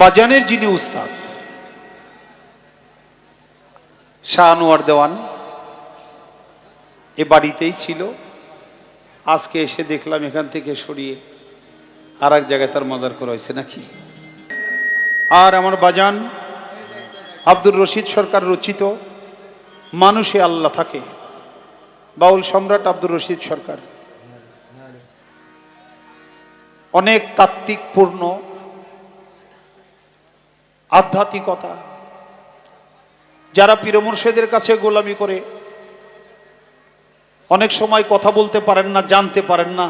বাজানের যিনি উস্তাদ। শাহ আনোয়ার দেওয়ান এ বাড়িতেই ছিল। আজকে এসে দেখলাম এখান থেকে সরিয়ে আর এক জায়গায় তার মজার করা হয়েছে নাকি। আর আমার বাজান আব্দুর রশিদ সরকার রচিত মানুষে আল্লাহ থাকে। বাউল সম্রাট আব্দুর রশিদ সরকার। অনেক তাত্ত্বিক, পূর্ণ আধ্যাত্মিকতা। যারা পীর মুর্শেদের কাছে গোলামি করে, অনেক সময় কথা বলতে পারেন না, জানতে পারেন না,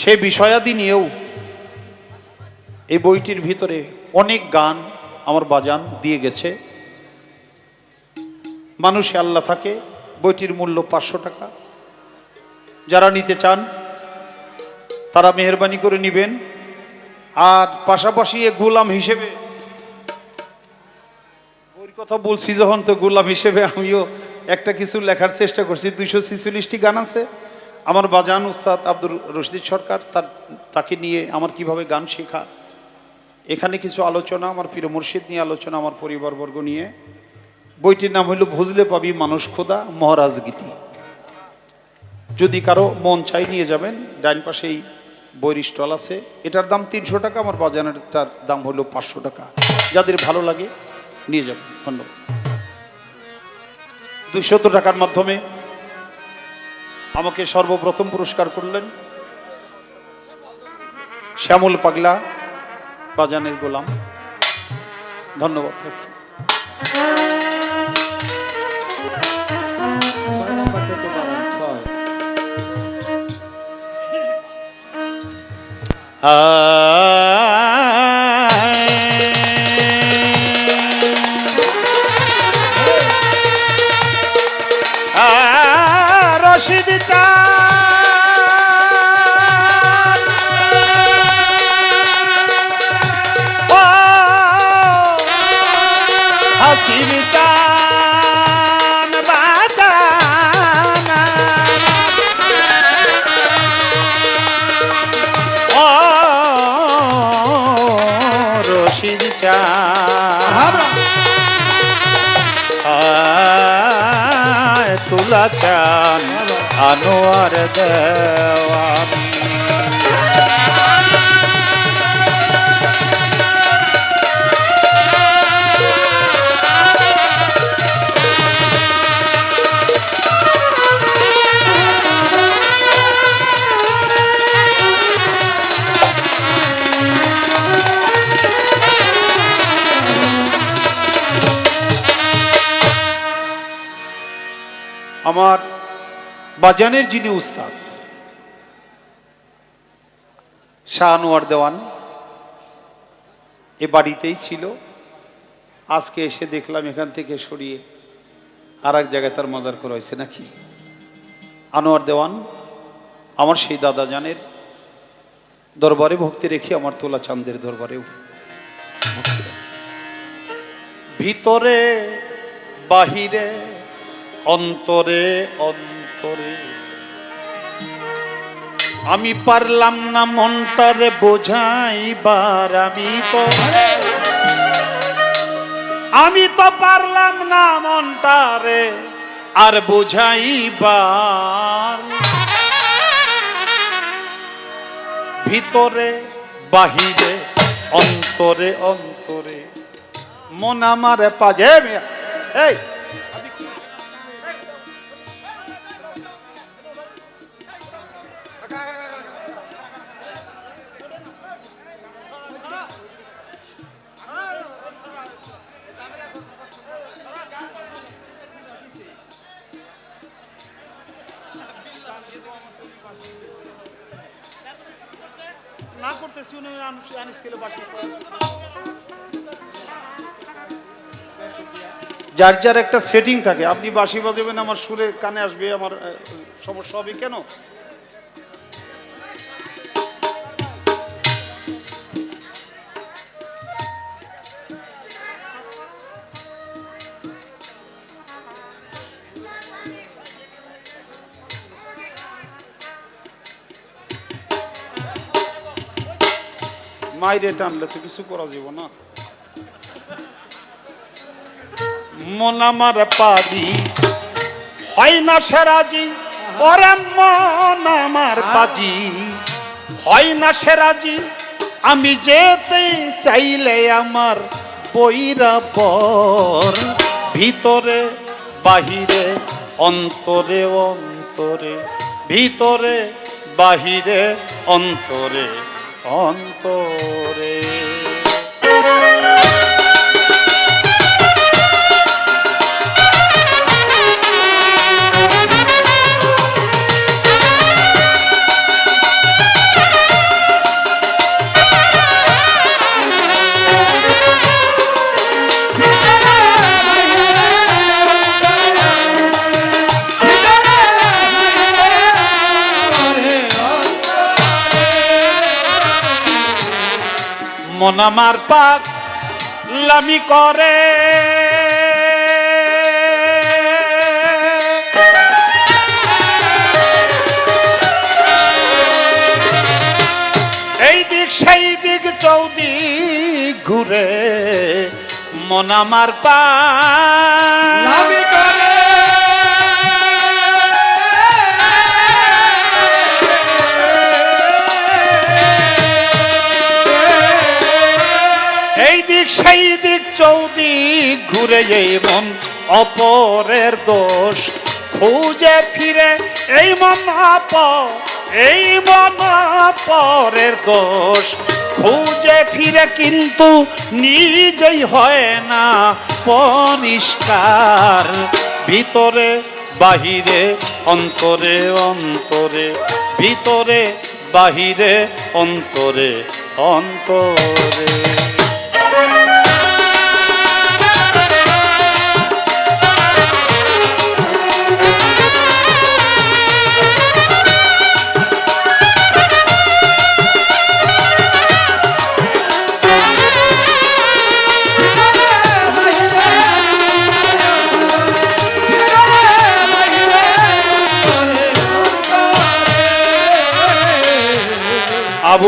সে বিষয়াদি নিয়েও এই বইটির ভিতরে অনেক গান আমার বাজান দিয়ে গেছে। মানুষে আল্লাহ থাকে, বইটির মূল্য পাঁচশো টাকা। যারা নিতে চান, তারা মেহরবানি করে নিবেন। আর পাশাপাশি এ গোলাম হিসেবে ওই কথা বলছি যখন, তো গোলাম হিসেবে আমিও একটা কিছু লেখার চেষ্টা করছি। দুইশো ছিচল্লিশটি গান আছে। আমার বাজান উস্তাদ আব্দুর রশিদ সরকার, তার, তাকে নিয়ে আমার কীভাবে গান শেখা, এখানে কিছু আলোচনা, আমার প্রিয় মুর্শিদ নিয়ে আলোচনা, আমার পরিবারবর্গ নিয়ে। বইটির নাম হইল ভুজলে পাবি মানুষ খোদা, মহারাজ গীতি। যদি কারও মন চাই নিয়ে যাবেন ডাইন পাশেই বইয়ের স্টল আছে। এটার দাম তিনশো টাকা, আমার বাজানেরটার দাম হলো পাঁচশো টাকা। যাদের ভালো লাগে নিয়ে যাবেন ধন্যবাদ। দুশত টাকার মাধ্যমে আমাকে সর্বপ্রথম পুরস্কার করলেন শ্যামল পাগলা বাজানের গোলাম। ধন্যবাদ রাখি রশিদ রশিদ চা আয় তুলা চান আনোয়ার দেওয়ান। আমার বাজানের যিনি উস্তাদ শাহ আনোয়ার দেওয়ান, এ বাড়িতেই ছিল। আজকে এসে দেখলাম এখান থেকে সরিয়ে আর এক জায়গায় তার মজার করা হয়েছে নাকি? আনোয়ার দেওয়ান, আমার সেই দাদা জানের দরবারে ভক্তি রেখে আমার তোলা চাঁদের দরবারেও ভিতরে, বাহিরে অন্তরে অন্তরে। আমি পারলাম না মনটারে বোঝাইবার, আমি তো আমি তো পারলাম না মনটারে আর বোঝাইবার। ভিতরে, বাহিরে, অন্তরে অন্তরে। মন আমার পাজে এই! যার যার একটা সেটিং থাকে। আপনি বাঁশি বাজাবেন, আমার সুরে কানে আসবে, আমার সমস্যা হবে কেন? মাইরে টানলে তো কিছু করা যাব না। মন আমার পাদি হয় না সেরাজি ওরে মন আমার পাজি হয় না সেরাজি আমি যেতে চাইলে আমার বইরা পর ভিতরে, বাহিরে, অন্তরে অন্তরে, ভিতরে, বাহিরে, অন্তরে। অন্তরে। মন আমার পাক লামি করে। এই দিক সেই দিক চৌদি ঘুরে মন আমার পাক। এই দিক, সেই দিক চৌদিক ঘুরে এই মন, অপরের দোষ খুঁজে ফিরে এই মন অপ এই মন অপরের দোষ খুঁজে ফিরে কিন্তু নিজেই হয় না পরিষ্কার। ভিতরে, বাহিরে, অন্তরে অন্তরে, ভিতরে, বাহিরে, অন্তরে অন্তরে।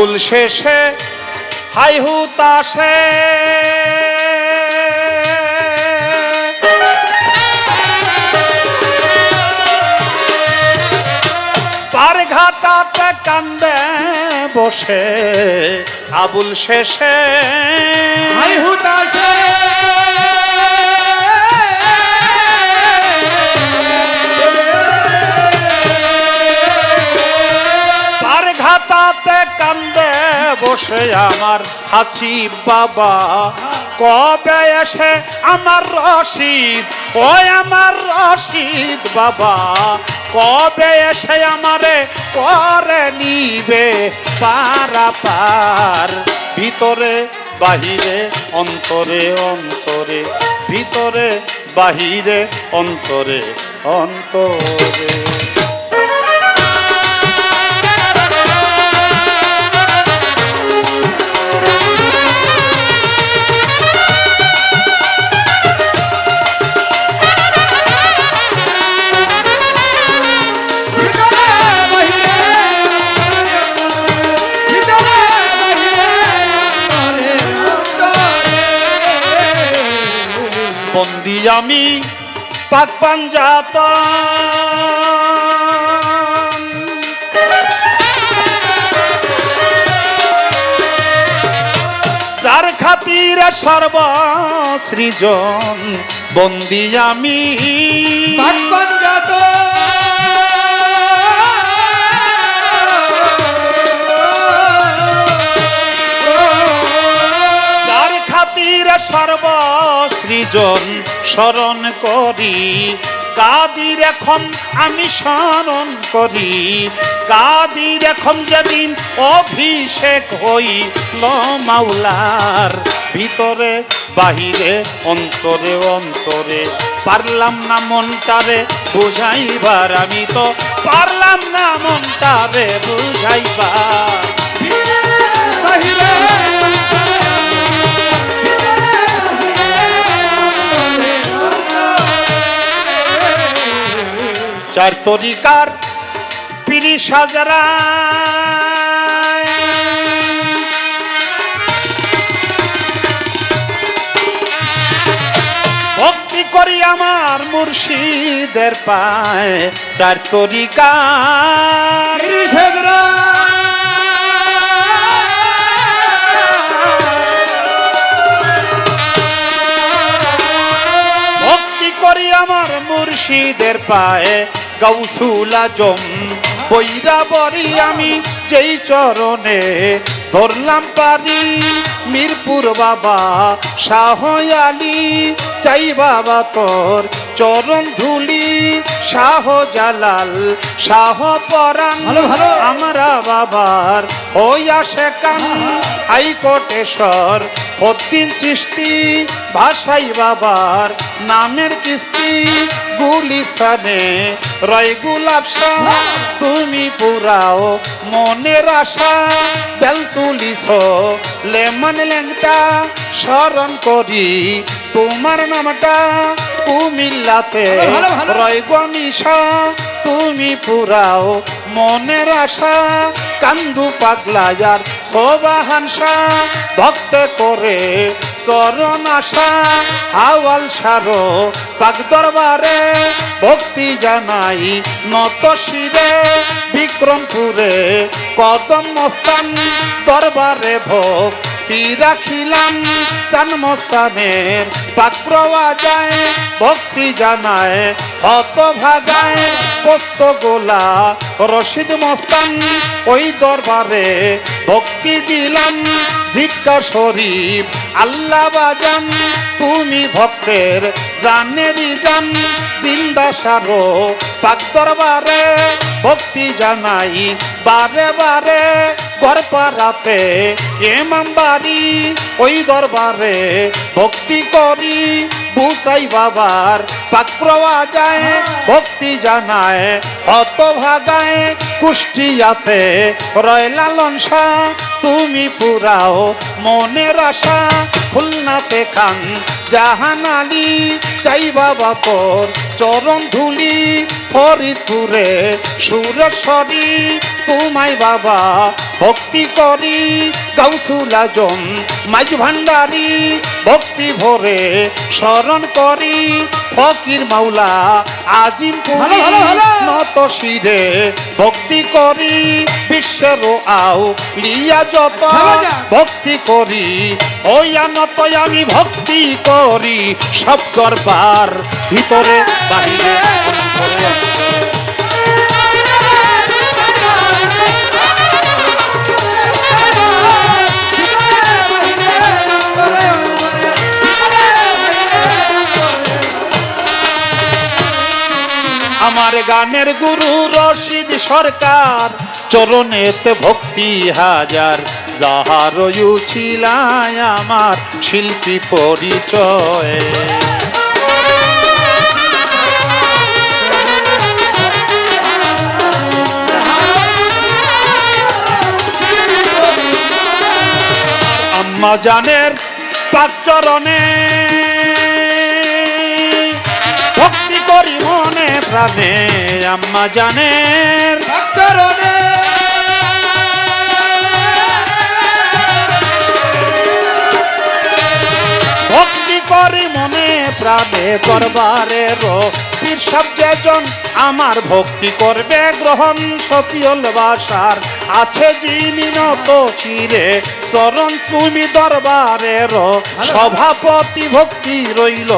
আবুল শেষে হাই হুতাশে পার ঘাটাতে কান্দে বসে আবুল শেষে হাই হুতাশে বসে আমার হাসি বাবা। কবে এসে আমার রশিদ? ওই আমার রশিদ বাবা। কবে এসে আমারে করে নিবে? পারা পার। ভিতরে, বাহিরে, অন্তরে অন্তরে। ভিতরে, বাহিরে, অন্তরে অন্তরে। পাক পাঞ্জাত যার খাতিরে সর্বসৃজন বন্দি আমি। পাক জাত সর্বসৃজন স্মরণ করি। কাদির এখন আমি স্মরণ করি। কাদির এখন যেদিন অভিষেক হইল মাওলার ভিতরে, বাহিরে, অন্তরে অন্তরে। পারলাম না মনটারে বুঝাইবার, আমি তো পারলাম না মনটারে বুঝাইবার। চার তরিকার তিরিশ হাজার। ভক্তি করি আমার মুর্শিদের পায় চার তরিকার তিরিশ করি আমার মুর্শিদের পায়ে গৌসুল আজম বৈরা বরি আমি যেই চরণে ধরলাম পারি। মিরপুর বাবা শাহ আলী চাই বাবা তোর চরণ ধুলি। শাহ জালাল শাহ পরাণ। আমরা বাবার ওই আসে কান হাইকোটেশ্বর হদ্দিন সৃষ্টি? ভাষাই বাবার নামের কিস্তি। গুলিস্তানে রয় গুলাব তুমি পুরাও মনের আশা। Bell তুলিস lemon লেংটা। স্মরণ করি তোমার নামটা। কুমিল্লাতে। রয় গনিশা তুমি পুরাও মনের আশা, কান্দু পাগলায়ার সোবাহানসা ভক্ত করে চরণ আশা, হাওয়াল সারো পাক দরবারে, ভক্তি জানাই নত শিরে, বিক্রমপুরে কদম মস্তান দরবারে ভক্তি রাখিলাম চান মস্তানের পাত্র ভক্তি জানায় হত ভাগায় পোস্ত গোলা, রশিদ মস্তান ওই দরবারে ভক্তি দিলাম। জিটকা শরীফ, আল্লাহ বাজান, তুমি ভক্তের জানেরি জান। জিন্দা সারো পাক দরবারে, ভক্তি জানাই বারে বারে। গড়পাড়াতে এমাম বাড়ি, ওই দরবারে ভক্তি করি। বুসাই বাবার পাক প্রওয়া যায়, ভক্তি জানায় হত ভাগায় কুষ্টিয়াতে রয় লালন শাহ তুমি পুরাও মনের আশা, খুলনাতে খান জাহান আলী, চাই বাবা তোর চরণ ধুলি, ফরিদপুরে সুরেশ্বরী তোমায় বাবা ভক্তি করি গাউসুল আজম মাঝ ভান্ডারি ভক্তি ভরে স্মরণ করি ফকির মাওলা আজিম। নত শিরে ভক্তি করি বিশ্বের আও লিয়া যত। ভক্তি করি হইয়া নত আমি ভক্তি করি সব করবার ভিতরে বাহিরে গানের গুরু রশিদ সরকার, চরণেতে ভক্তি হাজার। যাহার ছিলায় আমার শিল্পী পরিচয়। জানের পাঁচ চরণে ভক্তি করি প্রাণে আম্মা জানের ভক্তরণে ভক্তি করি মনে প্রাণে দরবারে রো। পীর জন আমার ভক্তি করবে গ্রহণ। সপিয়ল বাসার আছে যিনি নত চিরে চরণ তুমি দরবারে রো। সভাপতি ভক্তি রইল।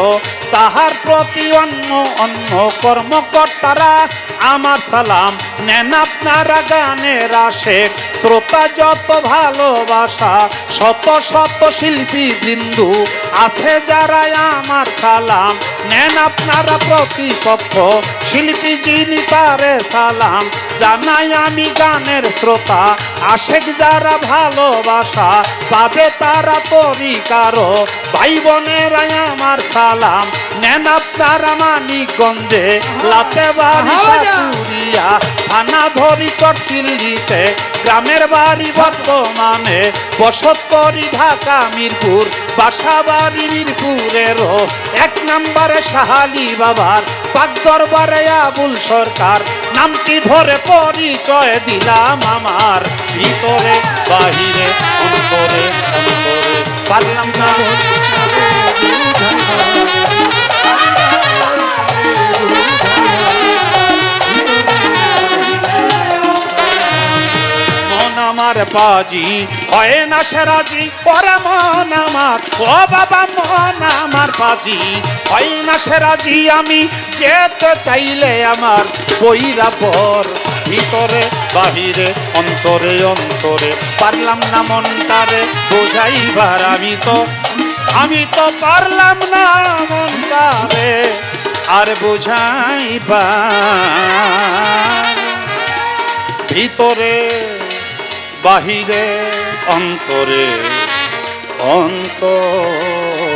তাহার প্রতি অন্য অন্য কর্মকর্তারা আমার সালাম নেন আপনারা গানের আশেক। শ্রোতা যত ভালোবাসা, শত শত শিল্পী বিন্দু আছে যারা আমার সালাম। নেন আপনারা প্রতিপক্ষ, শিল্পী যিনি তারে সালাম। জানাই আমি গানের শ্রোতা, আশেক যারা ভালোবাসা, পাবে তারা তরিকারো ভাই বোনেরাই আমার সালাম। নেন আপনারা মানিকগঞ্জে লাতে বাড়ি! থানা ধরি দিল্লিতে গ্রামের বাড়ি বর্তমানে বসত করি ঢাকা মিরপুর বাসা বাড়ি মিরপুরেরও এক নম্বরে সাহালি বাবার পাক দরবারে আবুল সরকার নামটি ধরে পরিচয় দিলাম আমার ভিতরে বাহিরে করতে পাজি। হয় না সে রাজি ওরে মন আমার। ও বাবা, মন আমার পাজি। হয় না সে রাজি, আমি যেতে চাইলে আমার কইরা পর ভিতরে, বাহিরে, অন্তরে অন্তরে। পারলাম না মনটারে বোঝাইবার, আমি তো আমি তো পারলাম না মনটারে আর বোঝাইবার। ভিতরে বাহিরে অন্তরে অন্তরে।